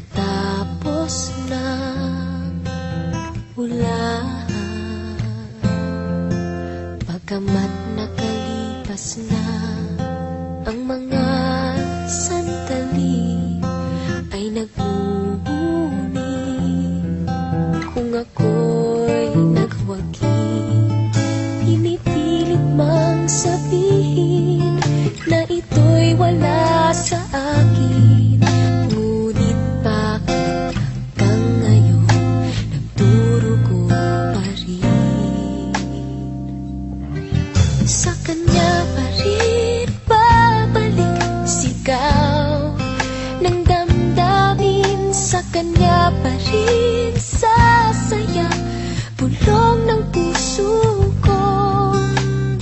Pagkatapos ng ulan Pagkamat nakalipas na ang mga sandali Ay nagbubuni kung ako Sa kanya pa rin babalik Sigaw ng damdamin Sa kanya pa rin puso ko.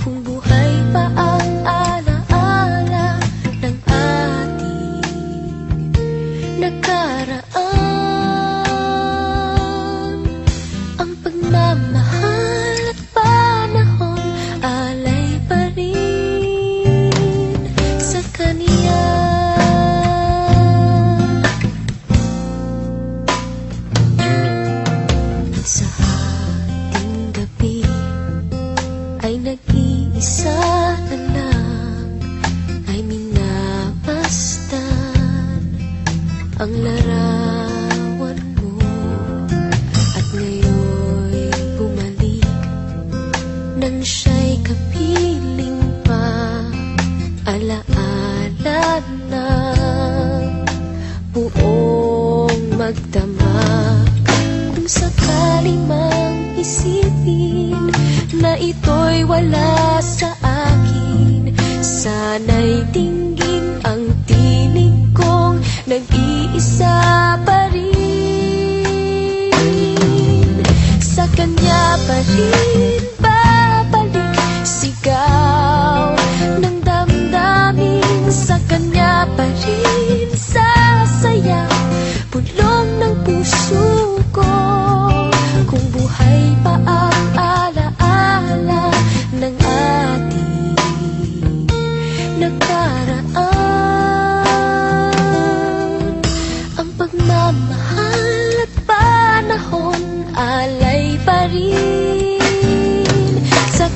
Kung buhay pa ang alaala ng ating nakaraan. Ang pagmamahal nag-iisa na lang Ay minabastan ang larawan mo. At ngayon'y bumalik Nang siya'y kapiling pa Alaala ng buong magdamag Kung sakali mang isipin Na ito'y wala sa akin. Sana'y dinggin nakaraan Ang pagmamahal at panahon Alay pa rin sa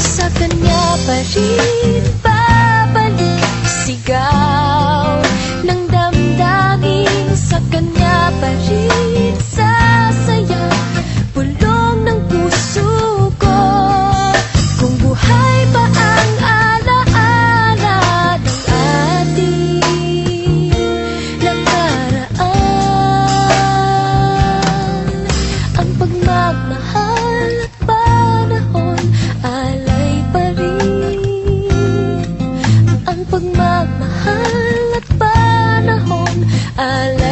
Sa kanya babalik panahon Alay